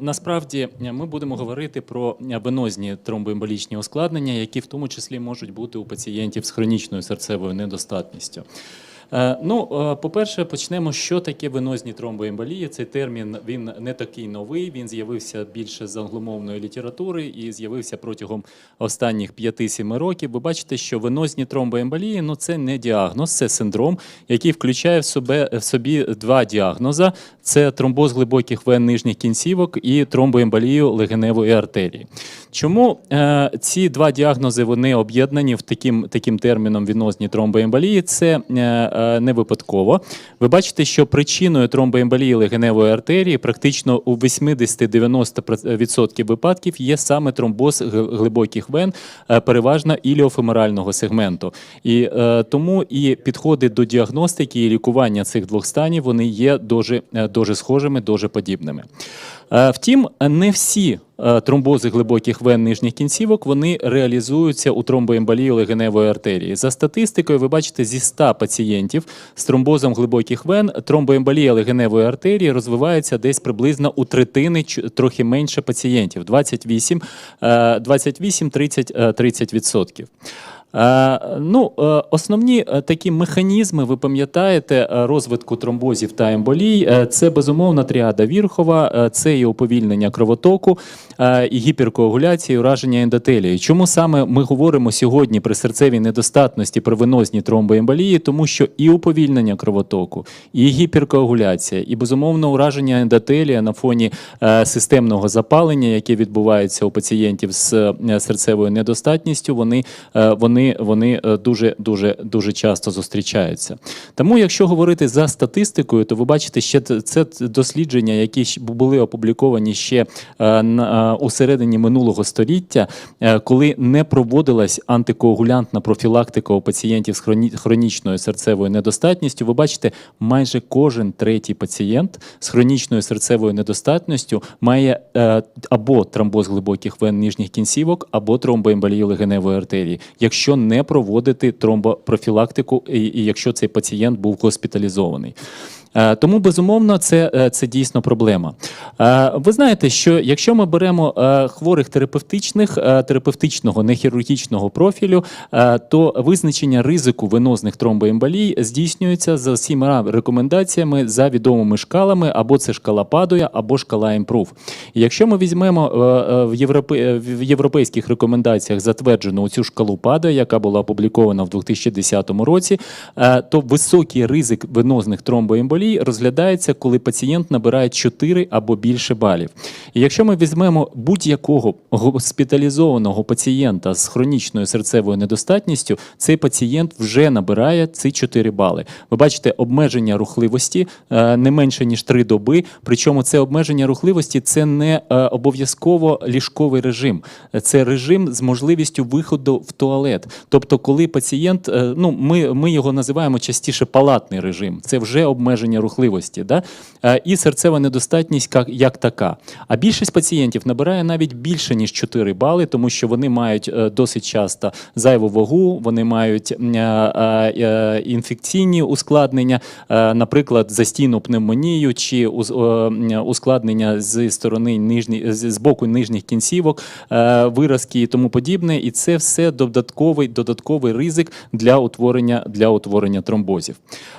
Насправді е, ми будемо говорити про е, венозні тромбоемболічні ускладнення, які в тому числі можуть бути у пацієнтів з хронічною серцевою недостатністю. Е, Ну, е, по-перше, почнемо, що таке венозні тромбоемболії. Цей термін він не такий новий. Він з'явився більше з англомовної літератури і з'явився протягом останніх 5-7 років. Ви бачите, що венозні тромбоемболії ну це не діагноз, це синдром, який включає в себе в собі два діагноза: це тромбоз глибоких вен нижніх кінцівок і тромбоемболію легеневої артерії. Чому е, ці два діагнози вони об'єднані в таким, таким терміном венозні тромбоемболії? Це е, не випадково. Ви бачите, що причиною тромбоемболії легеневої артерії практично у 80-90% випадків є саме тромбоз глибоких вен, е, переважно іліофеморального сегменту. І е, тому і підходи до діагностики і лікування цих двох станів вони є дуже, е, дуже схожими, дуже подібними. Е, Втім, не всі е, тромбози глибоких вен нижніх кінцівок вони реалізуються у тромбоемболії легеневої артерії. За статистикою, ви бачите, зі 100 пацієнтів з тромбозом глибоких вен тромбоемболія легеневої артерії розвивається десь приблизно у третини, трохи менше пацієнтів 28, е, 28-30%. Е, Ну, е, основні е, такі механізми, ви пам'ятаєте, е, розвитку тромбозів та емболій. е, Це безумовно тріада Вірхова, е, це і уповільнення кровотоку, е, і гіперкоагуляція, і ураження ендотелії. Чому саме ми говоримо сьогодні при серцевій недостатності при венозній тромбоемболії? Тому що і уповільнення кровотоку, і гіперкоагуляція, і безумовно ураження ендотелія на фоні е, системного запалення, яке відбувається у пацієнтів з е, серцевою недостатністю, вони, е, вони, вони е, дуже, дуже, дуже часто зустрічаються. Тому, якщо говорити за статистикою, то ви бачите, ще це дослідження, які були опубліковані ще е, е, у середині минулого століття, коли не проводилась антикоагулянтна профілактика у пацієнтів з хроні- хронічною серцевою недостатністю. Ви бачите, майже кожен третій пацієнт з хронічною серцевою недостатністю має або тромбоз глибоких вен нижніх кінцівок, або тромбоемболію легеневої артерії, якщо не проводити тромбопрофілактику, і якщо цей пацієнт був госпіталізований. Е, Тому безумовно це, е, це дійсно проблема. Е, Ви знаєте, що якщо ми беремо хворих терапевтичних, терапевтичного нехірургічного профілю, то визначення ризику венозних тромбоемболій здійснюється за всіма рекомендаціями за відомими шкалами, або це шкала Падуя, або шкала Improve. І якщо ми візьмемо в, європе, в європейських рекомендаціях затверджену цю шкалу Падуя, яка була опублікована в 2010 році, то високий ризик венозних тромбоемболій розглядається, коли пацієнт набирає 4 або більше балів. І якщо ми візьмемо будь-якого госпіталізованого пацієнта з хронічною серцевою недостатністю, цей пацієнт вже набирає ці 4 бали. Ви бачите, обмеження рухливості е, не менше ніж 3 доби. Причому це обмеження рухливості це не е, обов'язково ліжковий режим, це режим з можливістю виходу в туалет. Тобто, коли пацієнт, е, ну ми, ми його називаємо частіше палатний режим, це вже обмеження рухливості, да? Е, і серцева недостатність як, така. А більшість пацієнтів набирає навіть більше ніж 4 бали, тому що вони мають е, досить часто зайву вагу, вони мають е, інфекційні ускладнення, наприклад, застійну пневмонію чи ускладнення з сторони нижні, з боку нижніх кінцівок, виразки і тому подібне. І це все додатковий, додатковий ризик для утворення, для утворення тромбозів.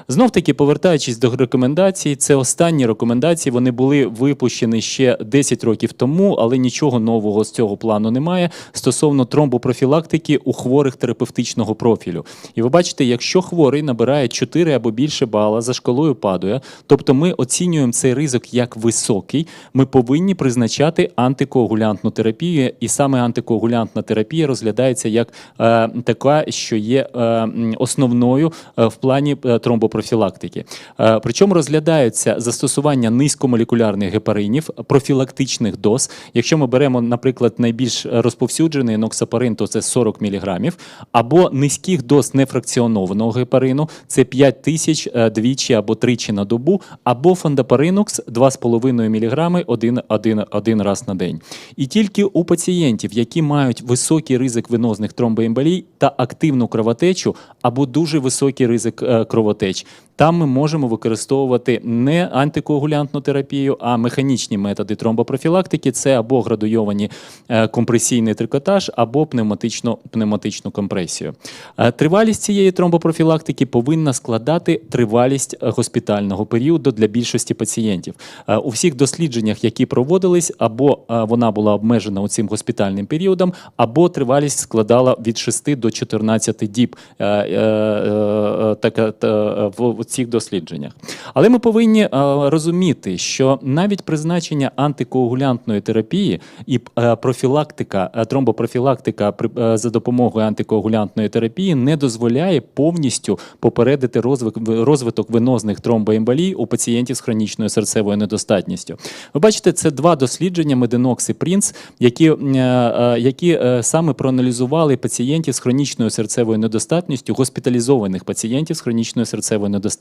Знов таки, повертаючись до рекомендацій, це останні рекомендації. Вони були випущені ще 10 років тому, але нічого нового з цього плану немає стосовно тромбопрофілактики у хворих терапевтичного профілю. І ви бачите, якщо хворий набирає 4 або більше бала за шкалою падуя, тобто ми оцінюємо цей ризик як високий, ми повинні призначати антикоагулянтну терапію, і саме антикоагулянтна терапія розглядається як е, така, що є е, основною е, в плані е, тромбопрофілактики. Е, причому розглядаються застосування низькомолекулярних гепаринів, профілактичних доз. Якщо ми беремо, наприклад, найбільш розповсюджений ноксапарин, то це 40 мг, або низьких доз нефракціонованого гепарину, це 5 тисяч е, двічі або тричі на добу, або фондапаринокс 2,5 мг один, один, один раз на день. І тільки у пацієнтів, які мають високий ризик венозних тромбоемболій та активну кровотечу, або дуже високий ризик е, кровотеч, Там ми можемо використовувати не антикоагулянтну терапію, а механічні методи тромбопрофілактики. Це або градуйовані е, компресійний трикотаж, або пневматичну, пневматичну компресію. Е, Тривалість цієї тромбопрофілактики повинна складати тривалість госпітального періоду для більшості пацієнтів. Е, У всіх дослідженнях, які проводились, або вона була обмежена цим госпітальним періодом, або тривалість складала від 6 до 14 діб така, в цих дослідженнях. Але ми повинні е, розуміти, що навіть призначення антикоагулянтної терапії і е, профілактика, е, тромбопрофілактика за допомогою антикоагулянтної терапії не дозволяє повністю попередити розвиток, венозних тромбоемболій у пацієнтів з хронічною серцевою недостатністю. Ви бачите, це два дослідження Мединокс і Принц, які, які саме проаналізували пацієнтів з хронічною серцевою недостатністю, госпіталізованих пацієнтів з хронічною серцевою недостатністю.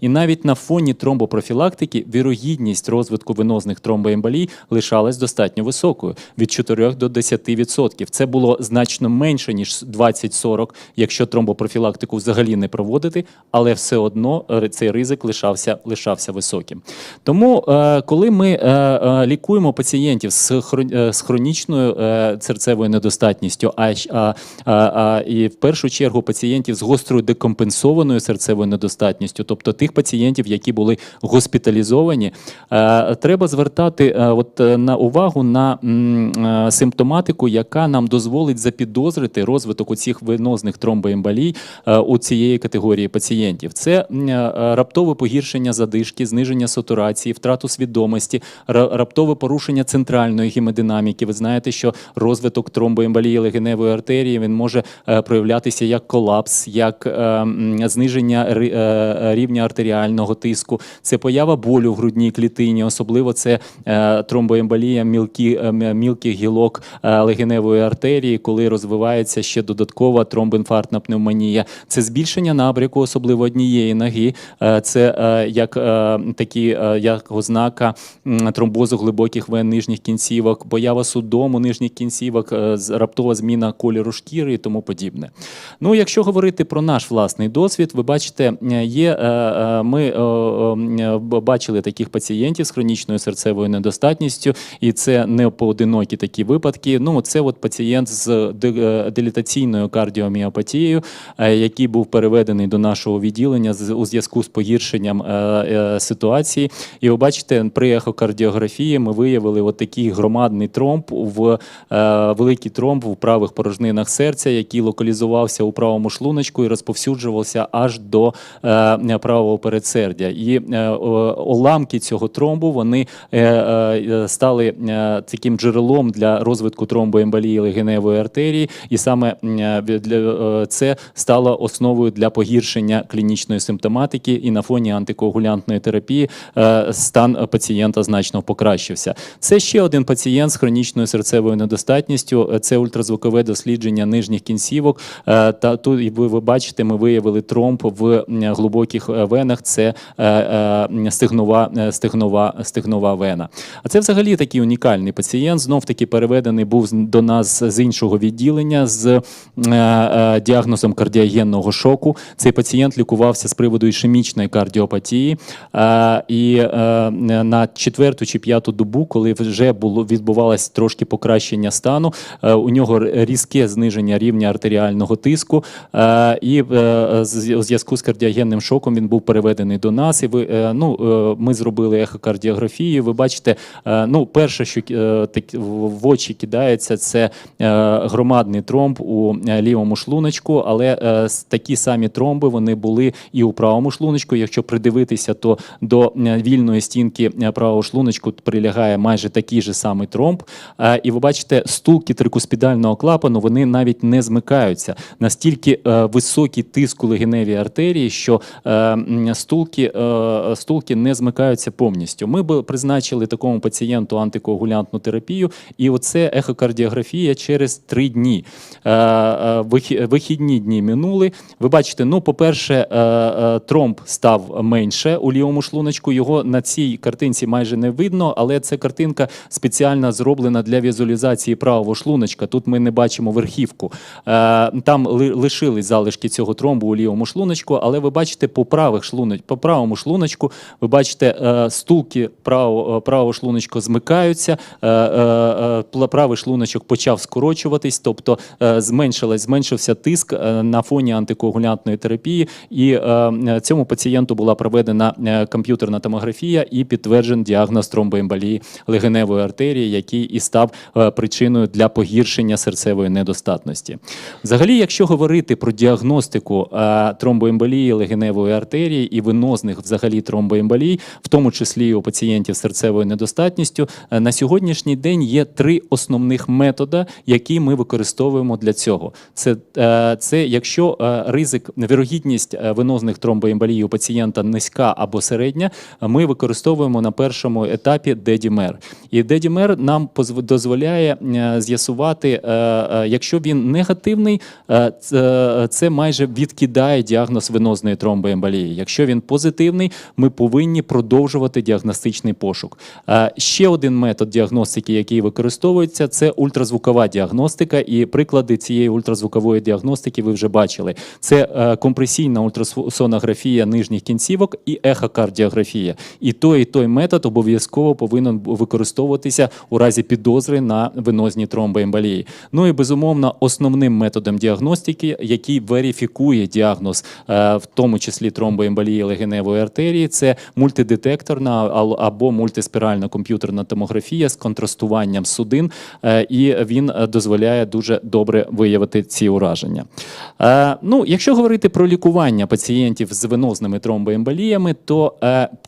І навіть на фоні тромбопрофілактики вірогідність розвитку венозних тромбоемболій лишалась достатньо високою від 4 до 10%. Це було значно менше ніж 20-40, якщо тромбопрофілактику взагалі не проводити, але все одно е, цей ризик лишався, лишався високим. Тому, е, коли ми е, лікуємо пацієнтів з, хро- з хронічною серцевою недостатністю, а, а, а і в першу чергу пацієнтів з гострою декомпенсованою серцевою недостатністю, тобто тих пацієнтів, які були госпіталізовані, е, треба звертати е, от, е, на увагу на симптоматику, яка нам дозволить запідозрити розвиток оцих венозних тромбоемболій у цієї категорії пацієнтів. Це раптове погіршення задишки, зниження сатурації, втрату свідомості, раптове порушення центральної гемодинаміки. Ви знаєте, що розвиток тромбоемболії легеневої артерії він може проявлятися як колапс, як зниження рівня артеріального тиску, це поява болю в грудній клітині, особливо це е, тромбоемболія мілкі, е, мілких гілок е, легеневої артерії, коли розвивається ще додаткова тромбоінфарктна пневмонія. Це збільшення набряку, особливо однієї ноги. Е, Це е, як е, такі е, як ознака тромбозу глибоких вен нижніх кінцівок, поява судому нижніх кінцівок, е, раптова зміна кольору шкіри і тому подібне. Ну, якщо говорити про наш власний досвід, ви бачите, е, є е, е, ми е, бачили таких пацієнтів з хронічною серцевою недостатністю, і це не поодинокі такі випадки. Ну, це от пацієнт з де- дилітаційною кардіоміопатією, який був переведений до нашого відділення у зв'язку з погіршенням ситуації. І ви бачите, при ехокардіографії ми виявили от такий громадний тромб в великий тромб в правих порожнинах серця, який локалізувався у правому шлуночку і розповсюджувався аж до правого передсердя. І е, уламки цього тромбу вони е, е, стали е, таким джерелом для розвитку тромбоемболії легеневої артерії, і саме е, е, це стало основою для погіршення клінічної симптоматики, і на фоні антикоагулянтної терапії е, стан пацієнта значно покращився. Це ще один пацієнт з хронічною серцевою недостатністю. Е, Це ультразвукове дослідження нижніх кінцівок. Е, Та тут ви, бачите, ми виявили тромб в глибоких е, венах. Це е, е, стегнова, е, стегнова, стегнова вена. А це взагалі такий унікальний пацієнт. Знов таки переведений був до нас з іншого відділення з діагнозом кардіогенного шоку. Цей пацієнт лікувався з приводу ішемічної кардіопатії. І на четверту чи п'яту добу, коли вже було відбувалось трошки покращення стану, у нього різке зниження рівня артеріального тиску. і з- зв'язку з кардіогенним шоком він був переведений до нас. І ви е, ну е, ми зробили ехокардіографію. Ви бачите, е, ну перше, що в очі кидається, це громадний тромб у лівому шлуночку, але такі самі тромби вони були і у правому шлуночку. Якщо придивитися, то до вільної стінки правого шлуночку прилягає майже такий же самий тромб. І ви бачите, стулки трикуспідального клапану вони навіть не змикаються. Настільки високий тиск у легеневій артерії, що е, стулки, е, стулки не змикаються повністю. Ми б призначили такому пацієнту антикоагулянтну терапію, і оце ехокардіографія через три дні. Е, Вихідні дні минули. Ви бачите, ну, по-перше, тромб став менше у лівому шлуночку. Його на цій картинці майже не видно, але це картинка спеціально зроблена для візуалізації правого шлуночка. Тут ми не бачимо верхівку. Там лишились залишки цього тромбу у лівому шлуночку, але ви бачите. Бачите по правих шлуноч, по правому шлуночку, ви бачите е, стулки правого, е, правого шлуночка змикаються, е, е, е, правий шлуночок почав скорочуватись, тобто е, зменшився тиск е, на фоні антикоагулянтної терапії, і е, цьому пацієнту була проведена комп'ютерна томографія і підтверджений діагноз тромбоемболії легеневої артерії, який і став причиною для погіршення серцевої недостатності. Взагалі, якщо говорити про діагностику е, тромбоемболії легеневої артерії і венозних взагалі тромбоемболій, в тому числі і у пацієнтів з серцевою недостатністю, е, на сьогоднішній день є три основних методи, які ми використовуємо для цього. Це, е, це якщо е, ризик, вірогідність венозних тромбоемболій у пацієнта низька або середня, ми використовуємо на першому етапі дедімер. І дедімер нам дозволяє з'ясувати, якщо він негативний, це, майже відкидає діагноз венозної тромбоемболії. Якщо він позитивний, ми повинні продовжувати діагностичний пошук. Ще один метод діагностики, який використовується, це ультразвукова діагностика. І приклади цієї ультразвукової діагностики ви вже бачили. Це е, компресійна ультрасонографія нижніх кінцівок і ехокардіографія. І той, і той метод обов'язково повинен використовуватися у разі підозри на венозні тромбоемболії. Ну і безумовно, основним методом діагностики, який верифікує діагноз, е, в тому числі тромбоемболії легеневої артерії, це мультидетекторна або мультиспіральна комп'ютерна томографія з контрастуванням судин, е, і він е, дозволяє дуже добре виявити ці ураження. Е, Ну, якщо говорити про лікування пацієнтів з венозними тромбоемболіями, то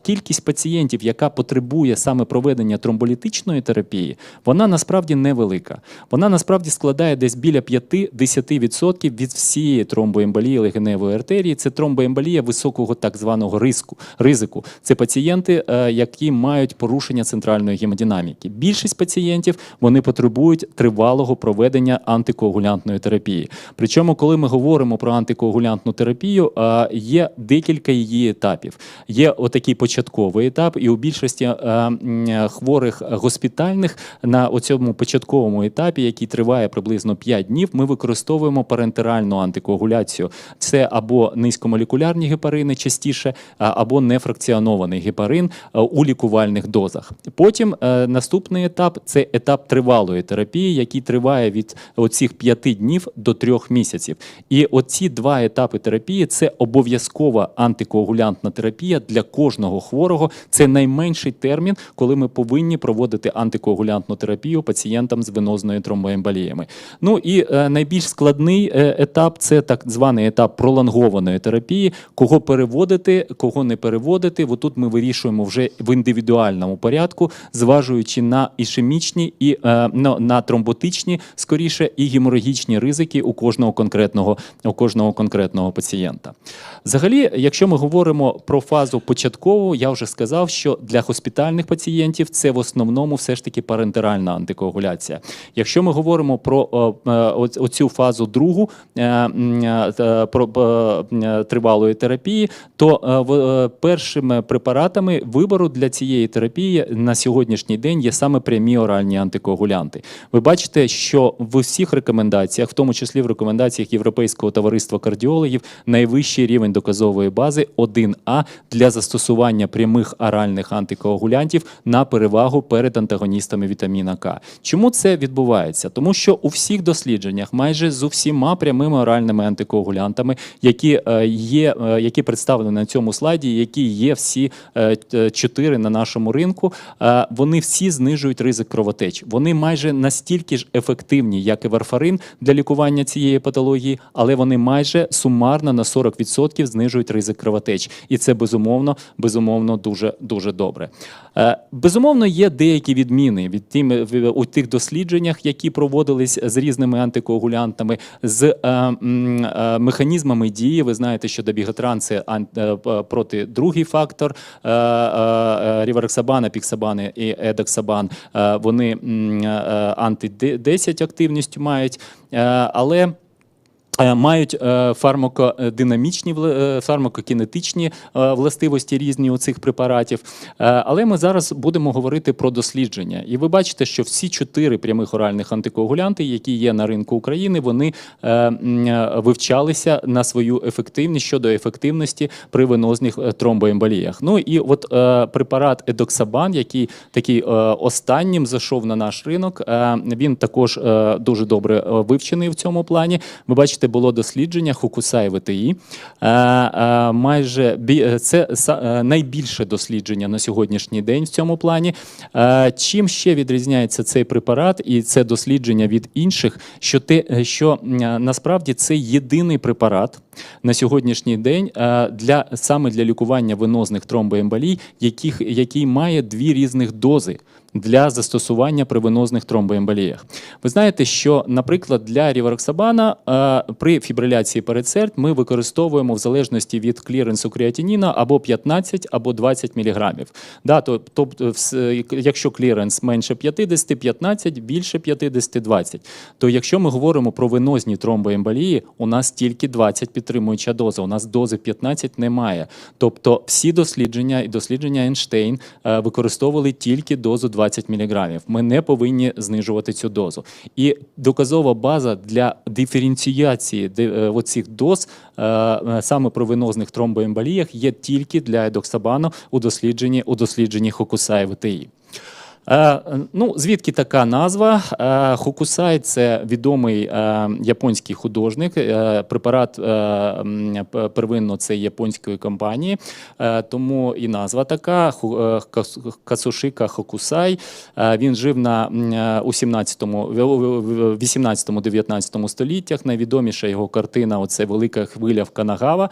кількість пацієнтів, яка потребує саме проведення тромболітичної терапії, вона насправді невелика. Вона насправді складає десь біля 5-10% від всієї тромбоемболії легеневої артерії. Це тромбоемболія високого так званого риску. ризику. Це пацієнти, е, які мають порушення центральної гемодинаміки. Більшість пацієнтів вони потребують тривалого проведення антикоагулянтної терапії. Причому, коли ми говоримо про антикоагулянтну терапію, е, є декілька її етапів. Є отакий початковий етап, і у більшості е, хворих госпітальних на оцьому початковому етапі, який триває приблизно 5 днів, ми використовуємо парентеральну антикоагуляцію. Це або низькомолекулярні гепарини частіше, або нефракціонований гепарин у лікувальних дозах. Потім е, наступний етап це етап тривалої терапії, який триває від оцих 5 днів до 3 місяців. І оці два етапи терапії це обов'язкова антикоагулянтна терапія для кожного хворого. Це найменший термін, коли ми повинні проводити антикоагулянтну терапію пацієнтам з венозною тромбоемболіями. Ну і е, найбільш складний е, етап це так званий етап пролонгованої терапії. Кого переводити, кого не переводити. Отут ми вирішуємо вже в індивідуальному порядку, зважуючи на ішемічні і е, на, на тромботичні, скоріше, і геморагічні ризики у кожного конкретного у кожного конкретного пацієнта. Взагалі, якщо ми говоримо про фазу початкову, я вже сказав, що для госпітальних пацієнтів це в основному все ж таки парентеральна антикоагуляція. Якщо ми говоримо про о, е, оцю фазу другу е, е, про е, м, тривалої терапії, то е, е, першими препаратами вибору для цієї терапії на сьогоднішній день є саме прямі оральні антикоагулянти. Ви бачите, що в усіх рекомендаціях, в тому числі в рекомендаціях Європейського товариства кардіологів, найвищий рівень доказової бази 1А для застосування прямих оральних антикоагулянтів на перевагу перед антагоністами вітаміна К. Чому це відбувається? Тому що у всіх дослідженнях, майже з усіма прямими оральними антикоагулянтами, які е, е, які представлені на цьому слайді, які є всі е, чотири на нашому ринку, е, вони всі знижують ризик кровотеч. Вони майже настільки ж ефективні, як і варфарин для лікування цієї патології, але вони майже сумарно на 40% знижують ризик кровотеч. І це безумовно, безумовно дуже дуже добре. Е, Безумовно, є деякі відміни від тим у тих дослідженнях, які проводились з різними антикоагулянтами, з е, е, механізмами дії. Ви знаєте, що добігатран це е, проти другий фактор рівероксабана, е, е, ріварексабан, апіксабан і едексабан. Е, Вони е, анти-10 активністю мають, Е, але Е, Мають е, фармакодинамічні, е, фармакокінетичні е, властивості різні у цих препаратів. Е, Але ми зараз будемо говорити про дослідження. І ви бачите, що всі чотири прямих оральних антикоагулянти, які є на ринку України, вони е, е, вивчалися на свою ефективність щодо ефективності при венозних е, тромбоемболіях. Ну і от е, препарат Едоксабан, який такий е, останнім зайшов на наш ринок, е, він також е, дуже добре е, вивчений в цьому плані. Ви бачите, було дослідження Хокусай ВТІ. Е, е, майже е, це найбільше дослідження на сьогоднішній день в цьому плані. Чим ще відрізняється цей препарат і це дослідження від інших, що те, що насправді це єдиний препарат на сьогоднішній день для саме для лікування венозних тромбоемболій, яких який має дві різних дози для застосування при венозних тромбоемболіях. Ви знаєте, що, наприклад, для рівароксабана е, при фібриляції передсердь ми використовуємо в залежності від кліренсу креатиніна або 15, або 20 мг. Да, тобто, якщо кліренс менше 50, 15, більше 50, 20. То якщо ми говоримо про венозні тромбоемболії, у нас тільки 20 підтримуюча доза, у нас дози 15 немає. Тобто всі дослідження і дослідження Ейнштейн використовували тільки дозу 20 мг. Ми не повинні знижувати цю дозу. І доказова база для диференціації е, оцих доз е, е, саме при венозних тромбоемболіях є тільки для едоксабану у дослідженні у дослідженні Хокусай ВТІ. Е, ну, звідки така назва? Е, Хокусай це відомий е, японський художник. Препарат первинно це японської компанії, тому і назва така. Касушика Хокусай. Він жив на е, у 17-му, в- в- в- 18-19 століттях. Найвідоміша його картина оце велика хвиля в Канагава.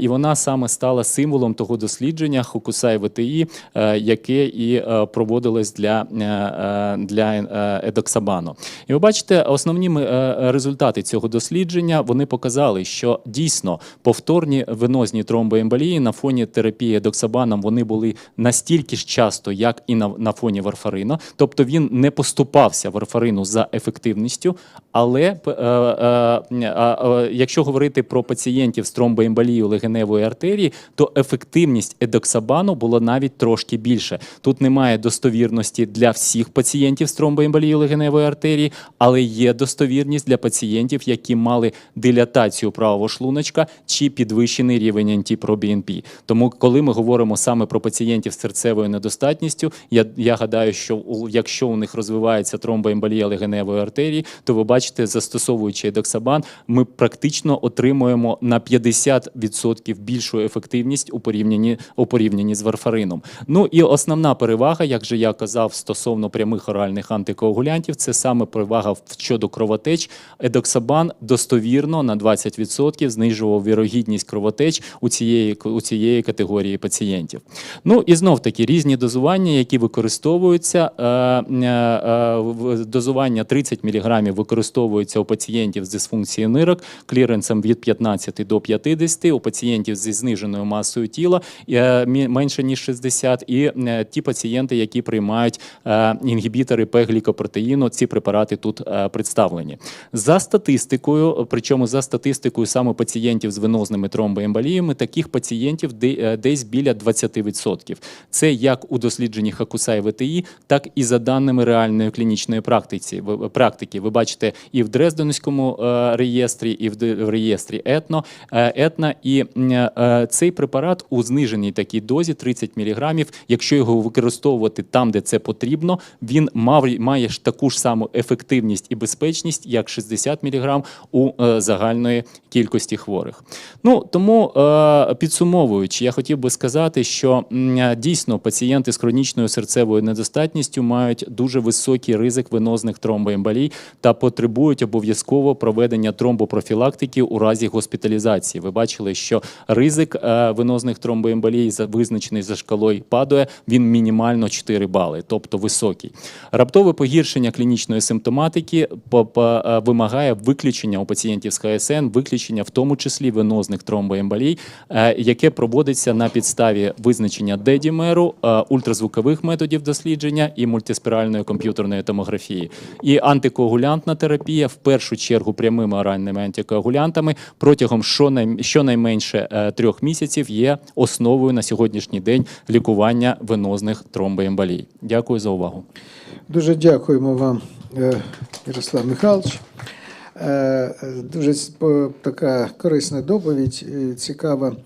І вона саме стала символом того дослідження Хокусай ВТІ, яке і проводилось для, е, е, для е, едоксабану. І ви бачите, основні результати цього дослідження вони показали, що дійсно повторні венозні тромбоемболії на фоні терапії едоксабаном вони були настільки ж часто, як і на, на фоні варфарину. Тобто він не поступався варфарину за ефективністю, але якщо говорити про пацієнтів з тромбоемболією легеневої артерії, то ефективність едоксабану була навіть трошки більше. Тут немає достовірності для всіх пацієнтів з тромбоемболією легеневої артерії, але є достовірність для пацієнтів, які мали дилатацію правого шлуночка чи підвищений рівень антипробінпі. Тому, коли ми говоримо саме про пацієнтів з серцевою недостатністю, я, я гадаю, що якщо у них розвивається тромбоемболія легеневої артерії, то ви бачите, застосовуючи едоксабан, ми практично отримуємо на 50% більшу ефективність у порівнянні, у порівнянні з варфарином. Ну і основна перевага, як же я казав, стосовно прямих оральних антикоагулянтів, це саме перевага щодо кровотеч. Едоксабан достовірно на 20% знижував вірогідність кровотеч у цієї, у цієї категорії пацієнтів. Ну і знов таки різні дозування, які використовуються. Е, е, дозування 30 мг використовується у пацієнтів з дисфункцією нирок, кліренсом від 15 до 50, у пацієнтів зі зниженою масою тіла е, менше ніж 60, і ті пацієнти, які приймають е, інгібітори П-глікопротеїну, ці препарати тут е, представлені. За статистикою, причому за статистикою саме пацієнтів з венозними тромбоемболіями, таких пацієнтів е, десь біля 20%. Це як у дослідженні Хакусай ВТІ, так і за даними реальної клінічної. Практики. Ви бачите і в Дрезденському реєстрі, і в, реєстрі етно, етна. І цей препарат у зниженій такій дозі 30 мг, якщо його використовувати там, де це потрібно, він мав, має ж таку ж саму ефективність і безпечність, як 60 мг у е, загальної кількості хворих. Ну тому е, підсумовуючи, я хотів би сказати, що дійсно пацієнти з хронічною серцевою недостатністю мають дуже високий ризик венозних тромбоемболій та потребують обов'язково проведення тромбопрофілактики у разі госпіталізації. Ви бачили, що ризик е, венозних тромбоемболій визначений за шкалою падує, він мінімально 4 бали. Тобто високий. Раптове погіршення клінічної симптоматики е, вимагає виключення у пацієнтів з ХСН, виключення в тому числі венозних тромбоемболій, е, яке проводиться на підставі визначення дедімеру, е, ультразвукових методів дослідження і мультиспіральної комп'ютерної томографії. І антикоагулянтна терапія в першу чергу прямими оральними антикоагулянтами протягом щонай- щонайменше трьох місяців є основою на сьогоднішній день лікування венозних тромбоемболій. Дякую за увагу. Дуже дякуємо вам, е, Ярослав Михайлович. Е, Дуже така корисна доповідь, е, цікава.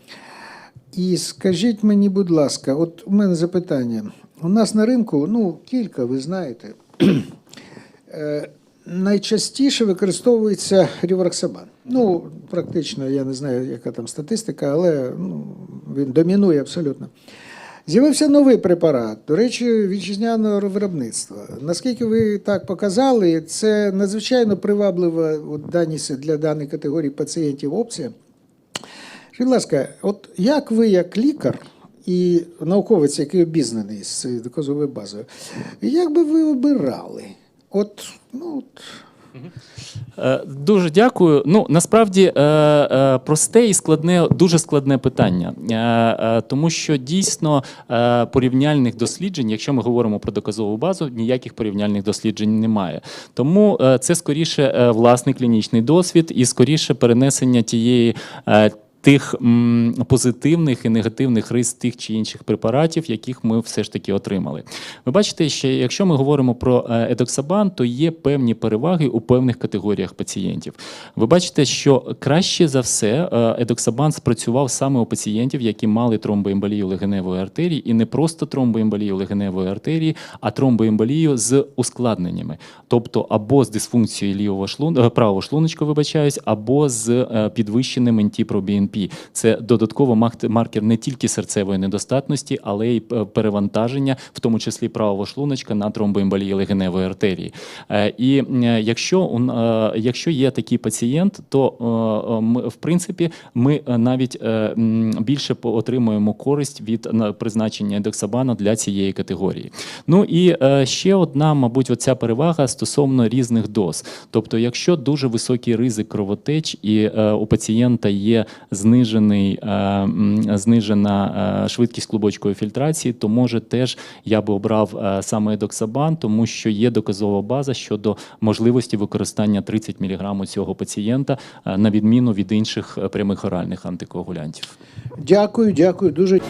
І скажіть мені, будь ласка, от у мене запитання. У нас на ринку, ну, кілька, ви знаєте, найчастіше використовується рівроксабан. Ну, практично, я не знаю, яка там статистика, але ну, він домінує абсолютно. З'явився новий препарат, до речі, вітчизняного виробництва. Наскільки ви так показали, це надзвичайно приваблива для даної категорії пацієнтів опція. Скажіть, будь ласка, от як ви, як лікар і науковець, який обізнаний з доказовою базою, як би ви обирали? От, ну, от, Дуже дякую. Ну насправді е, е, просте і складне, дуже складне питання, Е, е, тому що дійсно е, порівняльних досліджень, якщо ми говоримо про доказову базу, ніяких порівняльних досліджень немає. Тому е, це скоріше е, власний клінічний досвід і скоріше перенесення тієї. Тих позитивних і негативних рис тих чи інших препаратів, яких ми все ж таки отримали. Ви бачите, що якщо ми говоримо про едоксабан, то є певні переваги у певних категоріях пацієнтів. Ви бачите, що краще за все едоксабан спрацював саме у пацієнтів, які мали тромбоемболію легеневої артерії, і не просто тромбоемболію легеневої артерії, а тромбоемболію з ускладненнями, тобто або з дисфункцією лівого шлун... е, правого шлуночку, вибачаюсь, або з е, підвищеним NT-proBNP. Це додатково маркер не тільки серцевої недостатності, але й е, перевантаження, в тому числі правого шлуночка на тромбоемболії легеневої артерії. Е, І е, якщо, якщо є такий пацієнт, то в принципі ми навіть більше отримуємо користь від призначення ендоксабану для цієї категорії. Ну і ще одна, мабуть, оця перевага стосовно різних доз. Тобто, якщо дуже високий ризик кровотеч і у пацієнта є знижений, е, знижена е, швидкість клубочкової фільтрації, то може теж я би обрав е, саме едоксабан, тому що є доказова база щодо можливості використання 30 мг цього пацієнта на відміну від інших прямих оральних антикоагулянтів. дякую, дякую дуже.